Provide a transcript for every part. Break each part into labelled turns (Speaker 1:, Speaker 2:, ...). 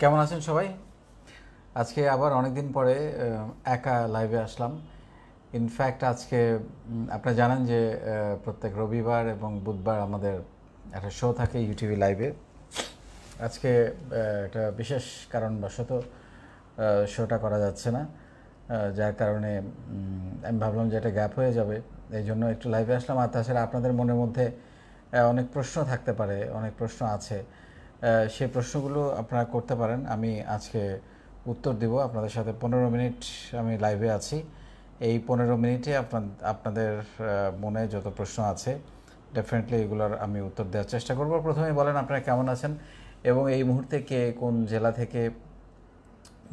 Speaker 1: কেমন আছেন সবাই? আজকে আবার অনেক দিন পরে একা লাইভে আসলাম। ইনফ্যাক্ট আজকে আপনারা জানেন যে প্রত্যেক রবিবার এবং বুধবার আমাদের একটা শো থাকে ইউটিভি লাইভে আজকে একটা বিশেষ কারণবশত শোটা করা যাচ্ছে না। যার কারণে আমি ভাবলাম যে এটা গ্যাপ হয়ে যাবে। এই জন্য একটু লাইভে আসলাম। আর তাছাড়া আপনাদের মনের মধ্যে অনেক প্রশ্ন থাকতে পারে, অনেক প্রশ্ন আছে। সেই প্রশ্নগুলো আপনারা করতে পারেন। আমি আজকে উত্তর দিব। আপনাদের সাথে পনেরো মিনিট আমি লাইভে আছি। এই পনেরো মিনিটে আপনার আপনাদের মনে যত প্রশ্ন আছে ডেফিনেটলি এগুলোর আমি উত্তর দেওয়ার চেষ্টা করব। প্রথমে বলেন আপনারা কেমন আছেন এবং এই মুহূর্তে কে কোন জেলা থেকে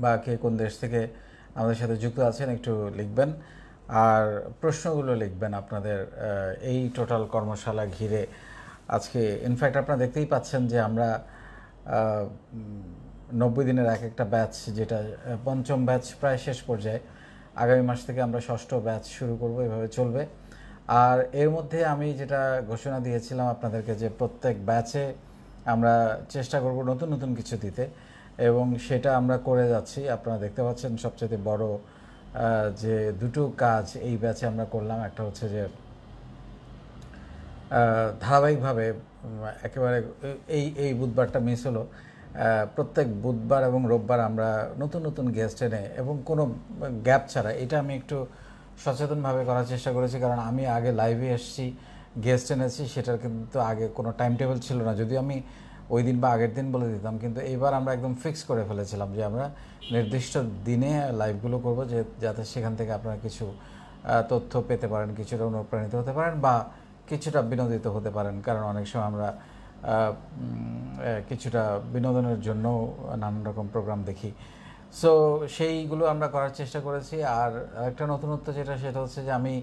Speaker 1: বা কে কোন দেশ থেকে আমাদের সাথে যুক্ত আছেন একটু লিখবেন। আর প্রশ্নগুলো লিখবেন আপনাদের এই টোটাল কর্মশালা ঘিরে। আজকে ইনফ্যাক্ট আপনারা দেখতেই পাচ্ছেন যে আমরা নব্বই দিনের এক একটা ব্যাচ যেটা পঞ্চম ব্যাচ প্রায় শেষ পর্যায়ে। আগামী মাস থেকে আমরা ষষ্ঠ ব্যাচ শুরু করব, এভাবে চলবে। আর এর মধ্যে আমি যেটা ঘোষণা দিয়েছিলাম আপনাদেরকে যে প্রত্যেক ব্যাচে আমরা চেষ্টা করব নতুন নতুন কিছু দিতে। এবং সেটা আমরা করে যাচ্ছি। আপনারা দেখতে পাচ্ছেন সবচেয়ে বড় যে দুটো কাজ এই ব্যাচে আমরা করলাম। একটা হচ্ছে যে ধারাবাহিকভাবে একেবারে এই এই বুধবারটা মিস হলো। প্রত্যেক বুধবার এবং রোববার আমরা নতুন নতুন গেস্ট এনে এবং কোনো গ্যাপ ছাড়া, এটা আমি একটু সচেতনভাবে করার চেষ্টা করেছি কারণ আমি আগে লাইভে এসেছি গেস্ট এনেছি, সেটার কিন্তু আগে কোনো টাইম টেবিল ছিল না। যদিও আমি ওই দিন বা আগের দিন বলে দিতাম, কিন্তু এইবার আমরা একদম ফিক্স করে ফেলেছিলাম যে আমরা নির্দিষ্ট দিনে লাইভগুলো করব যে, যাতে সেখান থেকে আপনারা কিছু তথ্য পেতে পারেন, কিছুটা অনুপ্রাণিত হতে পারেন বা কিছুটা বিনোদিত হতে পারেন, কারণ অনেক সময় আমরা কিছুটা বিনোদনের জন্য নানান রকম প্রোগ্রাম দেখি। সো সেইগুলো আমরা করার চেষ্টা করেছি। আর একটা নতুনত্ব যেটা, সেটা হচ্ছে যে আমি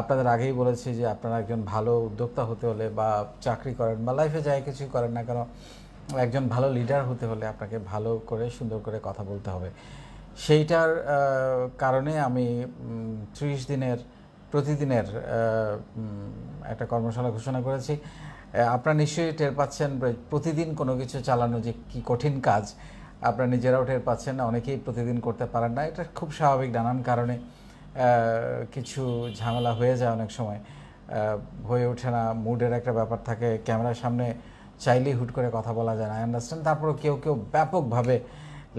Speaker 1: আপনাদের আগেই বলেছি যে আপনারা একজন ভালো উদ্যোক্তা হতে হলে বা চাকরি করেন বা লাইফে যাই কিছুই করেন না কেন, একজন ভালো লিডার হতে হলে আপনাকে ভালো করে, সুন্দর করে কথা বলতে হবে। সেইটার কারণে আমি ত্রিশ দিনের প্রতিদিনের একটা কর্মশালা ঘোষণা করেছি। আপনারা নিশ্চয়ই টের পাচ্ছেন প্রতিদিন কোনো কিছু চালানো যে কি কঠিন কাজ, আপনারা নিজেরাও টের পাচ্ছেন না অনেকেই প্রতিদিন করতে পারেন না। এটা খুব স্বাভাবিক নানান কারণে কিছু ঝামেলা হয়ে যায় অনেক সময়। হয়ে ওঠে না, মুডের একটা ব্যাপার থাকে, ক্যামেরার সামনে চাইলেই হুট করে কথা বলা যায় না আই আন্ডারস্ট্যান্ড তারপরেও কেউ কেউ ব্যাপকভাবে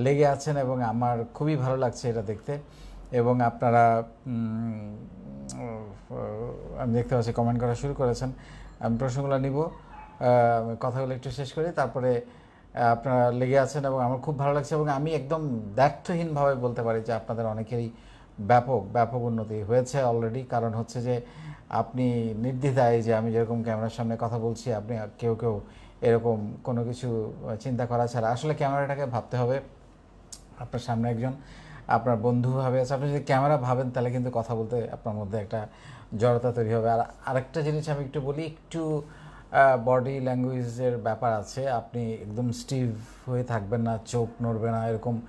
Speaker 1: লেগে আছেন এবং আমার খুবই ভালো লাগছে এটা দেখতে। এবং আপনারা আমি দেখতে পাচ্ছি কমেন্ট করা শুরু করেছেন। আমি প্রশ্নগুলো নিব কথাগুলো একটু শেষ করি, তারপরে আপনারা লেগে আছেন এবং আমার খুব ভালো লাগছে এবং আমি একদম ব্যর্থহীনভাবে বলতে পারি যে আপনাদের অনেকেরই ব্যাপক ব্যাপক উন্নতি হয়েছে অলরেডি কারণ হচ্ছে যে আপনি নির্দ্বিধায় যে আমি যেরকম ক্যামেরার সামনে কথা বলছি, আপনি কেউ কেউ এরকম কোনো কিছু চিন্তা করা ছাড়া। আসলে ক্যামেরাটাকে ভাবতে হবে। আপনার সামনে একজন আপনার বন্ধু ভাবে আছে। আপনি যদি ক্যামেরা ভাবেন, তাহলে কিন্তু কথা বলতে আপনার মধ্যে একটা জড়তা তৈরি হবে। আর আরেকটা জিনিস আমি একটু বলি, একটু বডি ল্যাঙ্গুয়েজের ব্যাপার আছে। আপনি একদম স্টিভ হয়ে থাকবেন না, চোখ নড়বে না, এরকম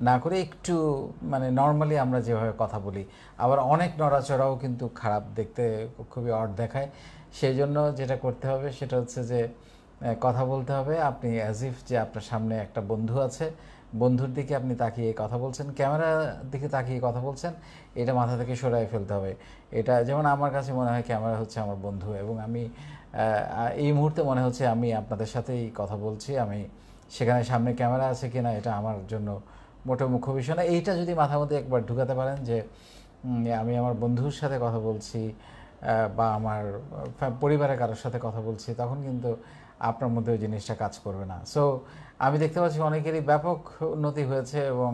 Speaker 1: না করে একটু মানে নর্মালি আমরা যেভাবে কথা বলি। আবার অনেক নড়াচড়াও কিন্তু খারাপ দেখতে খুবই অড দেখায়। সেই জন্য যেটা করতে হবে, সেটা হচ্ছে যে কথা বলতে হবে। আপনি অ্যাজ ইফ যে আপনার সামনে একটা বন্ধু আছে বন্ধুর দিকে আপনি তাকিয়ে কথা বলছেন, ক্যামেরার দিকে তাকিয়ে কথা বলছেন, এটা মাথা থেকে সরাই ফেলতে হবে। এটা যেমন আমার কাছে মনে হয় ক্যামেরা হচ্ছে আমার বন্ধু এবং আমি এই মুহূর্তে মনে হচ্ছে আমি আপনাদের সাথেই কথা বলছি, আমি সেখানে সামনে ক্যামেরা আছে কিনা এটা আমার জন্য মোটো মুখ্য বিষয় না। এইটা যদি মাথার মধ্যে একবার ঢুকাতে পারেন যে আমি আমার বন্ধুর সাথে কথা বলছি বা আমার পরিবারের কারোর সাথে কথা বলছি, তখন কিন্তু আপনার মধ্যে ওই জিনিসটা কাজ করবে না। সো আমি দেখতে পাচ্ছি অনেকেরই ব্যাপক উন্নতি হয়েছে এবং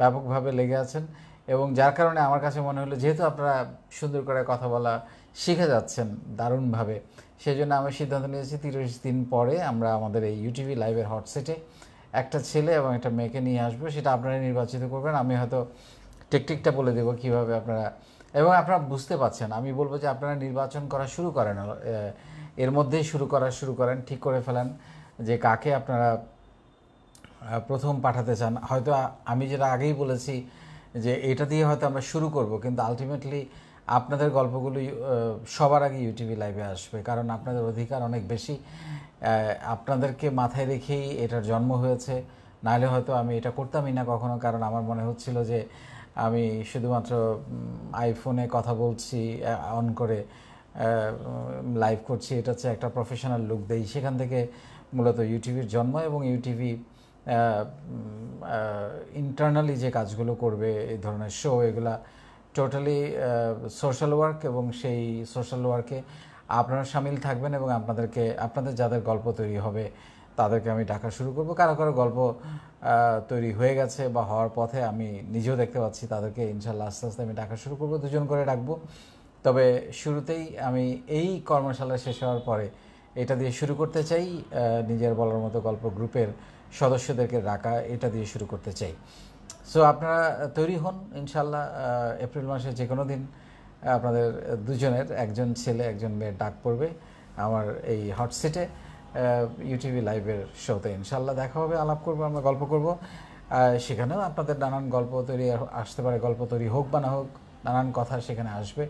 Speaker 1: ব্যাপকভাবে লেগে আছেন এবং যার কারণে আমার কাছে মনে হলো যেহেতু আপনারা সুন্দর করে কথা বলা শিখে যাচ্ছেন দারুণভাবে সেই জন্য আমি সিদ্ধান্ত নিয়েছি তিরিশ দিন পরে আমরা আমাদের এই ইউটিভি লাইভের হটসেটে একটা ছেলে এবং একটা মেয়েকে নিয়ে আসব, সেটা আপনারা নির্বাচিত করবেন। আমি হয়তো টেকটিকটা বলে দেবো কীভাবে আপনারা, এবং আপনারা বুঝতে পাচ্ছেন আমি বলব যে আপনারা নির্বাচন করা শুরু করেন এর মধ্যেই শুরু করা শুরু করেন, ঠিক করে ফেলেন। যে কাকে আপনারা প্রথম পাঠাতে চান। হয়তো আমি যেটা আগেই বলেছি যে এটা দিয়ে হয়তো আমরা শুরু করব, কিন্তু আলটিমেটলি আপনাদের গল্পগুলো সবার আগে ইউটিভি লাইভে আসবে, কারণ আপনাদের অধিকার অনেক বেশি। আপনাদেরকে মাথায় রেখেই এটার জন্ম হয়েছে। নাহলে হয়তো আমি এটা করতামই না কখনো, কারণ আমার মনে হচ্ছিল যে আমি শুধুমাত্র আইফোনে কথা বলছি অন করে লাইভ করছি। এটা হচ্ছে একটা প্রফেশনাল লুক দেই। সেখান থেকে মূলত ইউটিভির জন্ম এবং ইউটিভি ইন্টারনালি যে কাজগুলো করবে, এই ধরনের শো এগুলা টোটালি সোশ্যাল ওয়ার্ক এবং সেই সোশ্যাল ওয়ার্কে আপনারা সামিল থাকবেন এবং আপনাদেরকে, আপনাদের যাদের গল্প তৈরি হবে, তাদেরকে আমি ডাকা শুরু করব। কারও কারও গল্প তৈরি হয়ে গেছে বা হওয়ার পথে আমি নিজেও দেখতে পাচ্ছি, তাদেরকে ইনশাল্লাহ আস্তে আস্তে আমি ডাকা শুরু করব, দুজন করে ডাকবো। তবে শুরুতেই আমি এই কর্মশালা শেষ হওয়ার পরে এটা দিয়ে শুরু করতে চাই নিজের বলার মতো গল্প গ্রুপের সদস্যদেরকে রাখা, এটা দিয়ে শুরু করতে চাই। সো আপনারা তৈরি হন ইনশাল্লাহ এপ্রিল মাসে যে কোনো দিন আপনাদের দুজনের, একজন ছেলে, একজন মেয়ের ডাক পড়বে আমার এই হট সিটে ইউটিভি লাইভের শোতে ইনশাল্লাহ দেখা হবে, আলাপ করব, আমরা গল্প করব। সেখানেও আপনাদের নানান গল্প তৈরি আসতে পারে গল্প তৈরি হোক বা না হোক, নানান কথা সেখানে আসবে।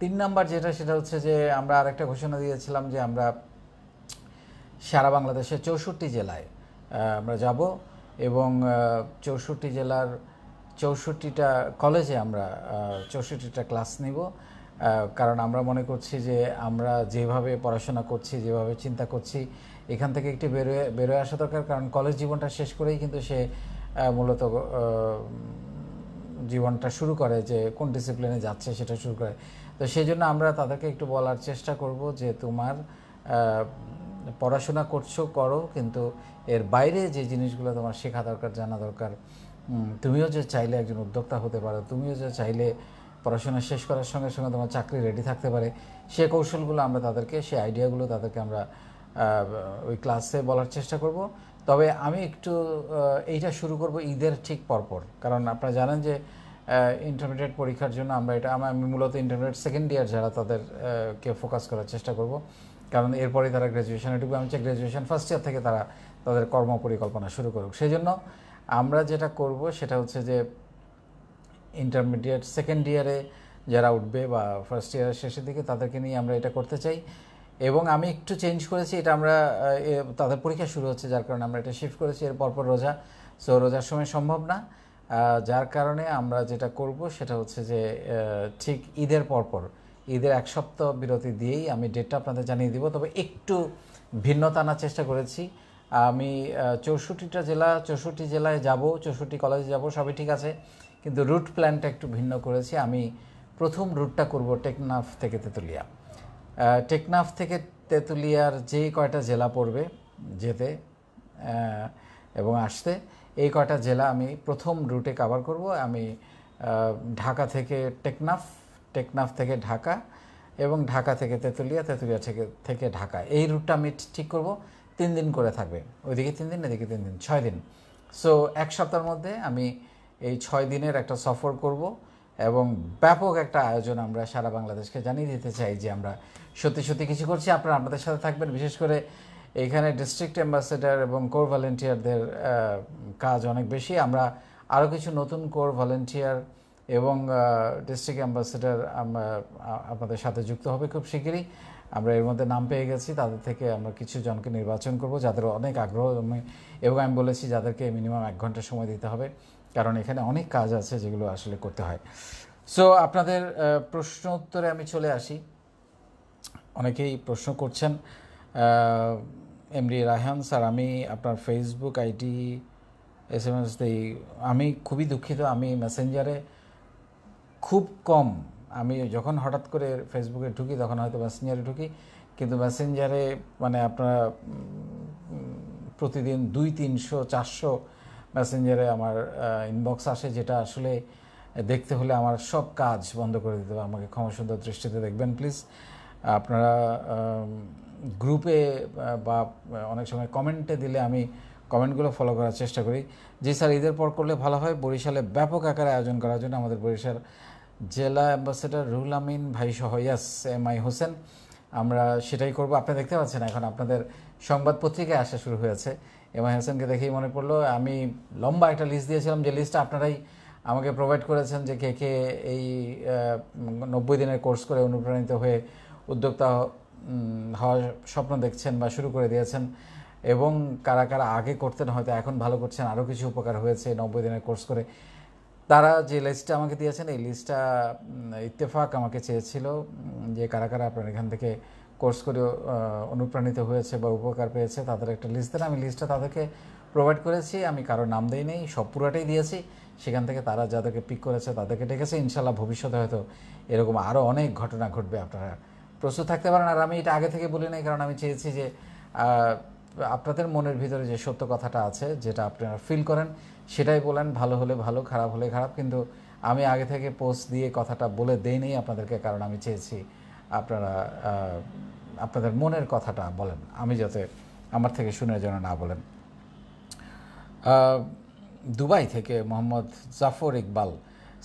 Speaker 1: তিন নাম্বার যেটা, সেটা হচ্ছে যে আমরা আরেকটা ঘোষণা দিয়েছিলাম যে আমরা সারা বাংলাদেশের চৌষট্টি জেলায় আমরা যাব এবং চৌষট্টি জেলার চৌষট্টিটা কলেজে আমরা চৌষট্টিটা ক্লাস নিব। কারণ আমরা মনে করছি যে আমরা যেভাবে পড়াশোনা করছি, যেভাবে চিন্তা করছি, এখান থেকে একটি বেরোয় বেরোয় আসা দরকার। কারণ কলেজ জীবনটা শেষ করেই কিন্তু সে মূলত জীবনটা শুরু করে যে কোন ডিসিপ্লিনে যাচ্ছে সেটা শুরু করে। তো সেই জন্য আমরা তাদেরকে একটু বলার চেষ্টা করব যে তোমার পড়াশোনা করছ, করো, কিন্তু এর বাইরে যে জিনিসগুলো তোমার শেখা দরকার, জানা দরকার তুমিও যে চাইলে একজন উদ্যোক্তা হতে পারো, তুমিও যে চাইলে পড়াশোনা শেষ করার সঙ্গে সঙ্গে তোমার চাকরি রেডি থাকতে পারে, সে কৌশলগুলো আমরা তাদেরকে সেই আইডিয়াগুলো তাদেরকে আমরা ওই ক্লাসে বলার চেষ্টা করব। তবে আমি একটু এইটা শুরু করব ঈদের ঠিক পরপর। কারণ আপনারা জানেন যে ইন্টারমিডিয়েট পরীক্ষার জন্য আমরা এটা আমি মূলত ইন্টারমিডিয়েট সেকেন্ড ইয়ার যারা তাদেরকে ফোকাস করার চেষ্টা করব। কারণ এরপরে তারা গ্র্যাজুয়েশনে ঢুকবে আমি চাই গ্র্যাজুয়েশন ফার্স্ট ইয়ার থেকে তারা তাদের কর্ম পরিকল্পনা শুরু করুক। সেই জন্য আমরা যেটা করব সেটা হচ্ছে যে ইন্টারমিডিয়েট সেকেন্ড ইয়ারে যারা উঠবে বা ফার্স্ট ইয়ারের শেষের দিকে তাদেরকে নিয়ে আমরা এটা করতে চাই। এবং আমি একটু চেঞ্জ করেছি, এটা আমরা তাদের পরীক্ষা শুরু হচ্ছে, যার কারণে আমরা এটা শিফট করেছি। এর পরপর রোজা। সো রোজার সময় সম্ভব না। যার কারণে আমরা যেটা করব সেটা হচ্ছে যে ঠিক ঈদের পরপর, ঈদের এক সপ্তাহ বিরতি দিয়েই আমি ডেটটা আপনাদের জানিয়ে দিব। তবে একটু ভিন্নতা আনার চেষ্টা করেছি। আমি চৌষট্টিটা জেলা, চৌষট্টি জেলায় যাব, চৌষট্টি কলেজে যাব, সবই ঠিক আছে। কিন্তু রুট প্ল্যানটা একটু ভিন্ন করেছি। আমি প্রথম রুটটা করব টেকনাফ থেকে তেঁতুলিয়া। টেকনাফ থেকে তেঁতুলিয়ার যে কয়টা জেলা পড়বে, যেতে এবং আসতে এই কয়টা জেলা আমি প্রথম রুটে কভার করব। আমি ঢাকা থেকে টেকনাফ টেকনাফ থেকে ঢাকা এবং ঢাকা থেকে তেঁতুলিয়া তেঁতুলিয়া থেকে থেকে ঢাকা। এই রুটটা আমি ঠিক করব। তিন দিন করে থাকবে। ওইদিকে তিন দিন, এদিকে তিন দিন, ছয় দিন। সো এক সপ্তাহের মধ্যে আমি এই ছয় দিনের একটা সফর করব এবং ব্যাপক একটা আয়োজন আমরা সারা বাংলাদেশকে জানিয়ে দিতে চাই যে আমরা সত্যি সত্যি কিছু করছি। আপনারা আপনাদের সাথে থাকবেন। বিশেষ করে এইখানে ডিস্ট্রিক্ট অ্যাম্বাসেডার এবং কোর ভলেন্টিয়ারদের কাজ অনেক বেশি। আমরা আরও কিছু নতুন কোর ভলেন্টিয়ার এবং ডিস্ট্রিক্ট অ্যাম্বাসেডার আপনাদের সাথে যুক্ত হবে খুব শিগগিরই। আমরা এর মধ্যে নাম পেয়ে গেছি, তাদের থেকে আমরা কিছু জনকে নির্বাচন করব, যাদের অনেক আগ্রহ এবং আমি বলেছি যাদেরকে মিনিমাম এক ঘণ্টা সময় দিতে হবে, কারণ এখানে অনেক কাজ আছে যেগুলো আসলে করতে হয়। সো আপনাদের প্রশ্ন উত্তরে আমি চলে আসি। অনেকেই প্রশ্ন করছেন এমডি রায়হান স্যার, আমি আপনার Facebook ID S M S দিই। আমি খুবই দুঃখিত, আমি মেসেঞ্জারে খুব কম। আমি যখন হঠাৎ করে ফেসবুকে ঢুকি, তখন হয়তো মেসেঞ্জারে ঢুকি, কিন্তু মেসেঞ্জারে মানে আপনারা প্রতিদিন দুই, তিনশো, চারশো মেসেঞ্জারে আমার ইনবক্স আসে, যেটা আসলে দেখতে হলে আমার সব কাজ বন্ধ করে দিতে হবে। আমাকে ক্ষমা দৃষ্টিতে দেখবেন প্লিজ আপনারা গ্রুপে বা, অনেক সময় কমেন্টে দিলে আমি কমেন্টগুলো ফলো করার চেষ্টা করি। জি স্যার, ঈদের পর করলে ভালো হয়। বরিশালে ব্যাপক আকারে আয়োজন করার জন্য আমাদের বরিশাল জেলা অ্যাম্বাসেডার রুহুল আমিন ভাই সহ ইয়াস, এম আই হোসেন, আমরা সেটাই করব। আপনি দেখতে পাচ্ছেন এখন আপনাদের সংবাদ পত্রিকায় আসা শুরু হয়েছে। এম আই হোসেনকে দেখেই মনে পড়ল, আমি লম্বা একটা লিস্ট দিয়েছিলাম। যে লিস্টটা আপনারাই আমাকে প্রোভাইড করেছেন যে কে কে এই নব্বই দিনের কোর্স করে অনুপ্রাণিত হয়ে উদ্যোক্তা হওয়ার স্বপ্ন দেখছেন বা শুরু করে দিয়েছেন এবং কারা কারা আগে করতেন হয়তো এখন ভালো করছেন আরও কিছু উপকার হয়েছে, নব্বই দিনের কোর্স করে। তারা যে লিস্টটা আমাকে দিয়েছেন, এই লিস্টটা ইত্তেফাক আমাকে চেয়েছিল যে কারা কারা আপনার এখান থেকে কোর্স করে অনুপ্রাণিত হয়েছে বা উপকার পেয়েছে, তাদের একটা লিস্ট দেন। আমি লিস্টটা তাদেরকে প্রোভাইড করেছি, আমি কারও নাম দেই নেই, সব পুরাটাই দিয়েছি। সেখান থেকে তারা যাদেরকে পিক করেছে, তাদেরকে ডেকেছে। ইনশাল্লাহ ভবিষ্যতে হয়তো এরকম আরও অনেক ঘটনা ঘটবে আপনারা প্রস্তুত থাকতে পারেন আর আমি এটা আগে থেকে বলি নাই, কারণ আমি চেয়েছি যে আপনাদের মনের ভিতরে যে সত্য কথাটা আছে, যেটা আপনারা ফিল করেন, সেটাই বলেন, ভালো হলে ভালো, খারাপ হলে খারাপ, কিন্তু আমি আগে থেকে পোস্ট দিয়ে কথাটা বলে দেই নেই আপনাদেরকে, কারণ আমি চেয়েছি আপনারা আপনাদের মনের কথাটা বলেন, আমি যাতে আমার থেকে শুনে যেন না বলেন। দুবাই থেকে মোহাম্মদ জাফর ইকবাল,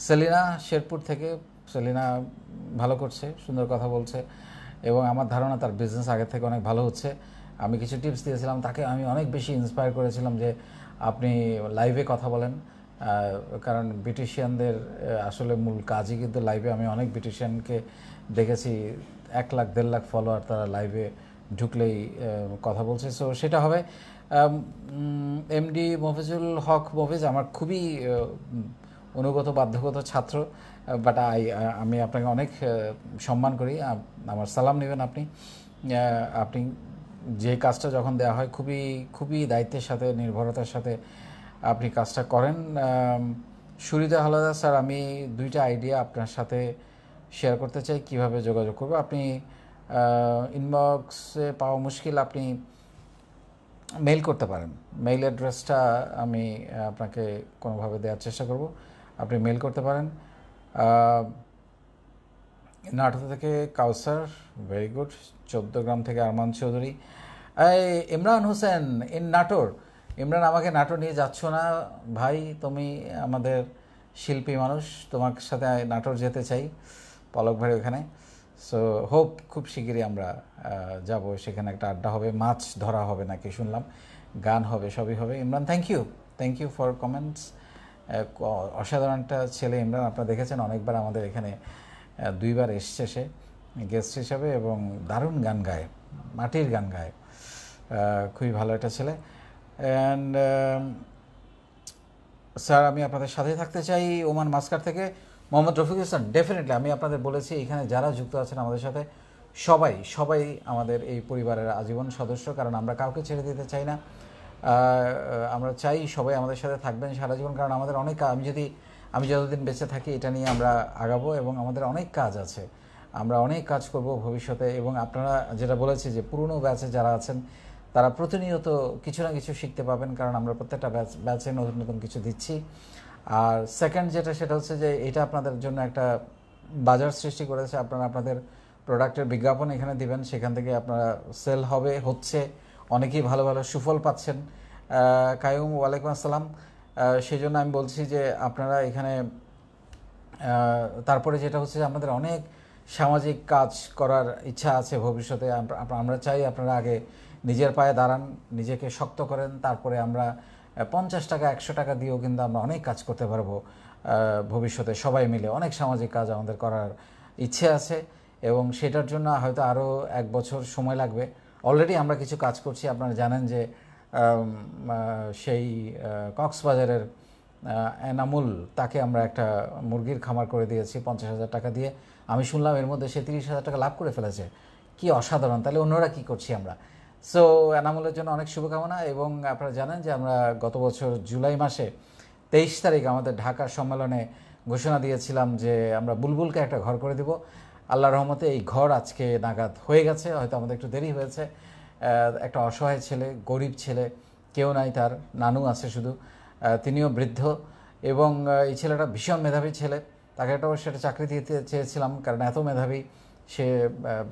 Speaker 1: সেলিনা শেরপুর থেকে সেলিনা ভালো করছে, সুন্দর কথা বলছে এবং আমার ধারণা তার বিজনেস আগের থেকে অনেক ভালো হচ্ছে। আমি কিছু টিপস দিয়েছিলাম, তাকে আমি অনেক বেশি ইন্সপায়ার করেছিলাম যে আপনি লাইভে কথা বলেন। কারণ ব্রিটিশিয়ানদের আসলে মূল কাজই কিন্তু লাইভে আমি অনেক ব্রিটিশিয়ানকে দেখেছি, এক লাখ, দেড় লাখ ফলোয়ার তারা লাইভে ঢুকলেই কথা বলছে। সো সেটা হবে এমডি মফিজুল হক মফিজ আমার খুবই অনুগত, বাধ্যগত ছাত্র। বাট আই আমি আপনাকে অনেক সম্মান করি। আমার সালাম নেবেন আপনি। আপনি যে কাজটা যখন দেওয়া হয়, খুবই খুবই দায়িত্বের সাথে, নির্ভরতার সাথে আপনি কাজটা করেন। সুরিদা হালাদা স্যার, আমি দুইটা আইডিয়া আপনার সাথে শেয়ার করতে চাই, কীভাবে যোগাযোগ করব। আপনি ইনবক্সে পাওয়া মুশকিল আপনি মেইল করতে পারেন। মেইল অ্যাড্রেসটা আমি আপনাকে কোনোভাবে দেওয়ার চেষ্টা করব। আপনি মেইল করতে পারেন। নাটোর থেকে কাউসার ভেরি গুড চোদ্দ গ্রাম থেকে আরমান চৌধুরী। ইমরান হোসেন ইন নাটোর। ইমরান, আমাকে নাটোর নিয়ে যাচ্ছ না। ভাই, তুমি আমাদের শিল্পী মানুষ, তোমার সাথে নাটোর যেতে চাই, পলক ভাই ওখানে। সো হোপ খুব শিগগিরই আমরা যাব। সেখানে একটা আড্ডা হবে, মাছ ধরা হবে নাকি শুনলাম, গান হবে, সবই হবে। Imran thank you thank you for comments অসাধারণ একটা ছেলে ইমরান, আপনারা দেখেছেন অনেকবার আমাদের এখানে দুইবার এসছে সে গেস্ট হিসাবে এবং দারুণ গান গায়, মাটির গান গায়। খুবই ভালো একটা ছেলে। অ্যান্ড স্যার আমি আপনাদের সাথে থাকতে চাই ওমান মাস্কার থেকে। মোহাম্মদ রফিক হাসান ডেফিনেটলি আমি আপনাদের বলেছি এখানে যারা যুক্ত আছেন আমাদের সাথে, সবাই সবাই আমাদের এই পরিবারের আজীবন সদস্য, কারণ আমরা কাউকে ছেড়ে দিতে চাই না। আমরা চাই সবাই আমাদের সাথে থাকবেন সারা জীবন, কারণ আমাদের অনেক আমি যদি আমি যতদিন বেঁচে থাকি, এটা নিয়ে আমরা আগাবো এবং আমাদের অনেক কাজ আছে। আমরা অনেক কাজ করব ভবিষ্যতে এবং আপনারা যেটা বলেছি যে পুরনো ব্যাচে যারা আছেন, তারা প্রতিনিয়ত কিছু না কিছু শিখতে পাবেন, কারণ আমরা প্রত্যেকটা ব্যাচ, ব্যাচে নতুন নতুন কিছু দিচ্ছি। আর সেকেন্ড যেটা, সেটা হচ্ছে যে এটা আপনাদের জন্য একটা বাজার সৃষ্টি করেছে। আপনারা আপনাদের প্রোডাক্টের বিজ্ঞাপন এখানে দিবেন, সেখান থেকে আপনারা সেল হবে, হচ্ছে। অনেকেই ভালো ভালো সুফল পাচ্ছেন। কায়ুম ওয়ালাইকুম আসসালাম। সেই জন্য আমি বলছি যে আপনারা এখানে তারপরে যেটা হচ্ছে যে আমাদের অনেক সামাজিক কাজ করার ইচ্ছা আছে ভবিষ্যতে। আমরা চাই আপনারা আগে নিজের পায়ে দাঁড়ান, নিজেকে শক্ত করেন, তারপরে আমরা পঞ্চাশ টাকা, একশো টাকা দিয়েও কিন্তু আমরা অনেক কাজ করতে পারব ভবিষ্যতে সবাই মিলে। অনেক সামাজিক কাজ আমাদের করার ইচ্ছে আছে এবং সেটার জন্য হয়তো আরও এক বছর সময় লাগবে। অলরেডি আমরা কিছু কাজ করছি, আপনারা জানেন যে সেই কক্সবাজারের এনামুল, তাকে আমরা একটা মুরগির খামার করে দিয়েছি পঞ্চাশ হাজার টাকা দিয়ে। আমি শুনলাম এর মধ্যে সে তিরিশ হাজার টাকা লাভ করে ফেলেছে। কি অসাধারণ! তাহলে অন্যরা কি করছি আমরা? সো এনামুলের জন্য অনেক শুভকামনা এবং আপনারা জানেন যে আমরা গত বছর জুলাই মাসে তেইশ তারিখ আমাদের ঢাকার সম্মেলনে ঘোষণা দিয়েছিলাম যে আমরা বুলবুলকে একটা ঘর করে দিব। আল্লাহ রহমতে এই ঘর আজকে নাগাদ হয়ে গেছে, হয়তো আমাদের একটু দেরি হয়েছে। একটা অসহায় ছেলে, গরিব ছেলে, কেউ নাই তার, নানু আছে শুধু। তিনিও বৃদ্ধ এবং এই ছেলেটা ভীষণ মেধাবী ছেলে। তাকে একটা সেটা চাকরি দিতে চেয়েছিলাম, কারণ এত মেধাবী। সে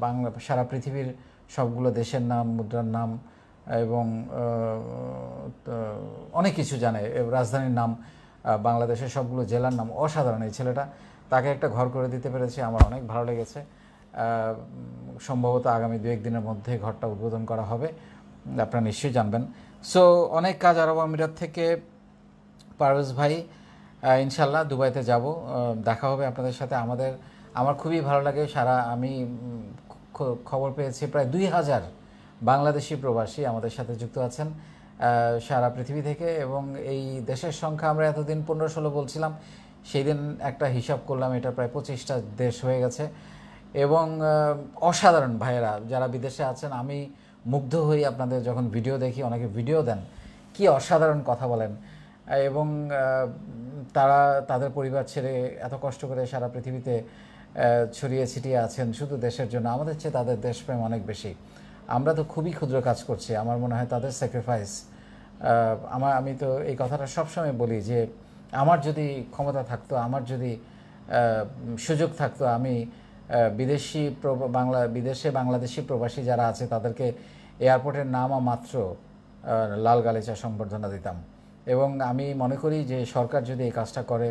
Speaker 1: বাংলা, সারা পৃথিবীর সবগুলো দেশের নাম, মুদ্রার নাম এবং অনেক কিছু জানে। রাজধানীর নাম বাংলাদেশের সবগুলো জেলার নাম অসাধারণ এই ছেলেটা। তাকে একটা ঘর করে দিতে পেরেছি, আমার অনেক ভালো লেগেছে। সম্ভবত আগামী দু একদিনের মধ্যে ঘরটা উদ্বোধন করা হবে, আপনারা নিশ্চয়ই জানবেন। সো অনেক কাজ আরব আমিরাত থেকে পারভেজ ভাই ইনশাল্লাহ দুবাইতে যাব। দেখা হবে আপনাদের সাথে। আমাদের, আমার খুবই ভালো লাগে, সারা আমি খবর পেয়েছি প্রায় দুই হাজার বাংলাদেশি প্রবাসী আমাদের সাথে যুক্ত আছেন সারা পৃথিবী থেকে এবং এই দেশের সংখ্যা আমরা এতদিন পনেরো ষোলো বলছিলাম। সেই দিন একটা হিসাব করলাম, এটা প্রায় পঁচিশটা দেশ হয়ে গেছে। এবং অসাধারণ ভাইয়েরা যারা বিদেশে আছেন, আমি মুগ্ধ হই আপনাদের যখন ভিডিও দেখি, অনেকে ভিডিও দেন, কি অসাধারণ কথা বলেন। এবং তারা তাদের পরিবার ছেড়ে এত কষ্ট করে সারা পৃথিবীতে ছড়িয়ে ছিটিয়ে আছেন, শুধু দেশের জন্য, আমাদের চেয়ে তাদের দেশপ্রেম অনেক বেশি। আমরা তো খুবই ক্ষুদ্র কাজ করছি, আমার মনে হয় তাদের স্যাক্রিফাইস আমার, আমি তো এই কথাটা সবসময় বলি যে আমার যদি ক্ষমতা থাকতো, আমার যদি সুযোগ থাকতো, আমি বিদেশি বাংলা, বিদেশে বাংলাদেশি প্রবাসী যারা আছে, তাদেরকে এয়ারপোর্টের নামা মাত্র লাল গালিচা সম্বর্ধনা দিতাম। এবং আমি মনে করি যে সরকার যদি এই কাজটা করে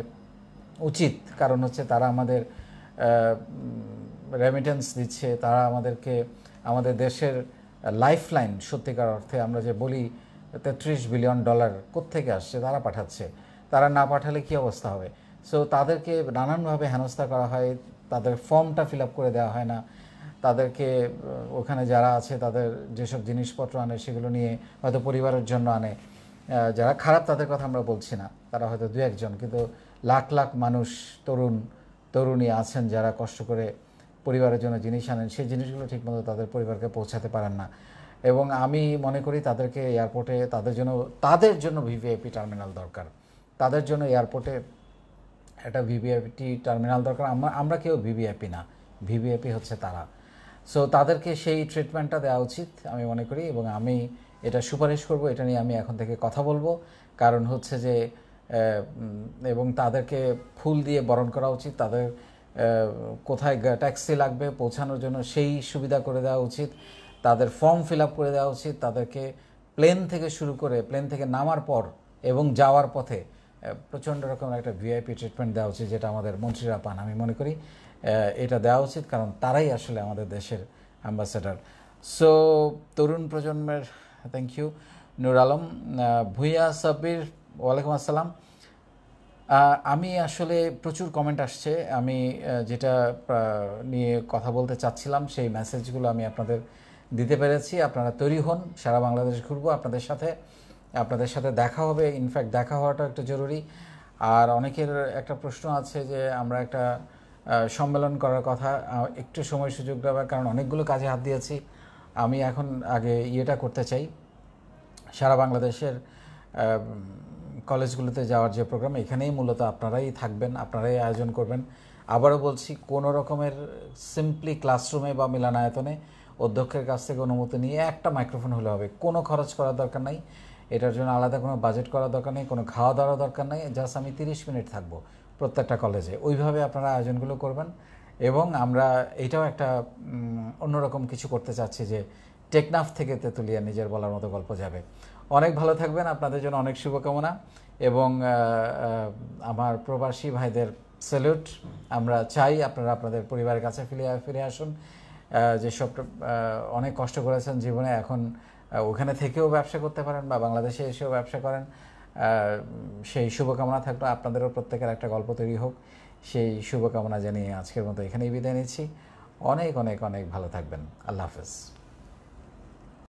Speaker 1: উচিত, কারণ হচ্ছে তারা আমাদের রেমিটেন্স দিচ্ছে, তারা আমাদেরকে, আমাদের দেশের লাইফ লাইন সত্যিকার অর্থে আমরা যে বলি তেত্রিশ বিলিয়ন ডলার কোত্থেকে আসছে, তারা পাঠাচ্ছে। তারা না পাঠালে কি অবস্থা হবে? সো তাদেরকে নানানভাবে হেনস্থা করা হয়, তাদের ফর্মটা ফিল আপ করে দেওয়া হয় না। তাদেরকে ওখানে যারা আছে, তাদের যেসব জিনিসপত্র আনে, সেগুলো নিয়ে হয়তো পরিবারের জন্য আনে। যারা খারাপ, তাদের কথা আমরা বলছি না। তারা হয়তো দু একজন, কিন্তু লাখ লাখ মানুষ, তরুণ, তরুণী আছেন যারা কষ্ট করে পরিবারের জন্য জিনিস আনেন। সেই জিনিসগুলো ঠিকমতো তাদের পরিবারকে পৌঁছাতে পারেন না। এবং আমি মনে করি তাদেরকে এয়ারপোর্টে তাদের জন্য তাদের জন্য ভিভিআইপি টার্মিনাল দরকার। তাদের জন্য এয়ারপোর্টে একটা ভিভিআইপি টার্মিনাল দরকার। আমরা আমরা কেউ ভিভিআইপি না। ভিভিআইপি হচ্ছে তারা। সো তাদেরকে সেই ট্রিটমেন্টটা দেওয়া উচিত, আমি মনে করি, এবং আমি এটা সুপারিশ করব, এটা নিয়ে আমি এখন থেকে কথা বলব। কারণ হচ্ছে যে এবং তাদেরকে ফুল দিয়ে বরণ করা উচিত। তাদের কোথায় ট্যাক্সি লাগবে পৌঁছানোর জন্য সেই সুবিধা করে দেওয়া উচিত। তাদের ফর্ম ফিল আপ করে দেওয়া উচিত। তাদেরকে প্লেন থেকে শুরু করে প্লেন থেকে নামার পর এবং যাওয়ার পথে প্রচণ্ড রকমের একটা ভিআইপি ট্রিটমেন্ট দেওয়া উচিত যেটা আমাদের মন্ত্রীরা পান। আমি মনে করি এটা দেওয়া উচিত কারণ তারাই আসলে আমাদের দেশের অ্যাম্বাসেডার সো তরুণ প্রজন্মের থ্যাংক ইউ নুর আলম ভুইয়া সাব্বির, ওয়ালাইকুম আসসালাম। আমি আসলে প্রচুর কমেন্ট আসছে। আমি যেটা নিয়ে কথা বলতে চাচ্ছিলাম সেই মেসেজগুলো আমি আপনাদের দিতে পেরেছি। আপনারা তৈরি হন, সারা বাংলাদেশ ঘুরবো। আপনাদের সাথে আপনাদের সাথে দেখা হবে ইনফ্যাক্ট দেখা হওয়াটা একটু জরুরি। আর অনেকের একটা প্রশ্ন আছে যে, আমরা একটা সম্মেলন করার কথা একটু সময় সুযোগ দেওয়ার কারণ অনেকগুলো কাজে হাত দিয়েছি। আমি এখন আগে ইয়েটা করতে চাই। সারা বাংলাদেশের কলেজগুলোতে যাওয়ার যে প্রোগ্রাম, এখানেই মূলত আপনারাই থাকবেন, আপনারাই আয়োজন করবেন। আবারও বলছি, কোনো রকমের সিম্পলি ক্লাসরুমে বা মিলানায়তনে অধ্যক্ষের কাছ থেকে অনুমতি নিয়ে একটা মাইক্রোফোন হলে হবে। কোনো খরচ করার দরকার নাই। এটার জন্য আলাদা কোনো বাজেট করার দরকার নেই, কোনো খাওয়া দাওয়ার দরকার নেই জাস্ট আমি তিরিশ মিনিট থাকব প্রত্যেকটা কলেজে ওইভাবে আপনারা আয়োজনগুলো করবেন এবং আমরা এটাও একটা অন্যরকম কিছু করতে চাচ্ছি যে টেকনাফ থেকে তেঁতুলিয়া নিজের বলার মতো গল্প যাবে। অনেক ভালো থাকবেন, আপনাদের জন্য অনেক শুভকামনা এবং আমার প্রবাসী ভাইদের স্যালুট আমরা চাই আপনারা আপনাদের পরিবারের কাছে ফিরে ফিরে আসুন। যেসব অনেক কষ্ট করেছেন জীবনে, এখন ওখানে থেকেও ব্যবসা করতে পারেন বা বাংলাদেশে এসেও ব্যবসা করেন। সেই শুভকামনা থাকল আপনাদেরও প্রত্যেকের একটা গল্প তৈরি হোক। সেই শুভকামনা জানিয়ে আজকের মতো এখানেই বিদায় নিচ্ছি। অনেক অনেক অনেক ভালো থাকবেন। আল্লাহ হাফেজ।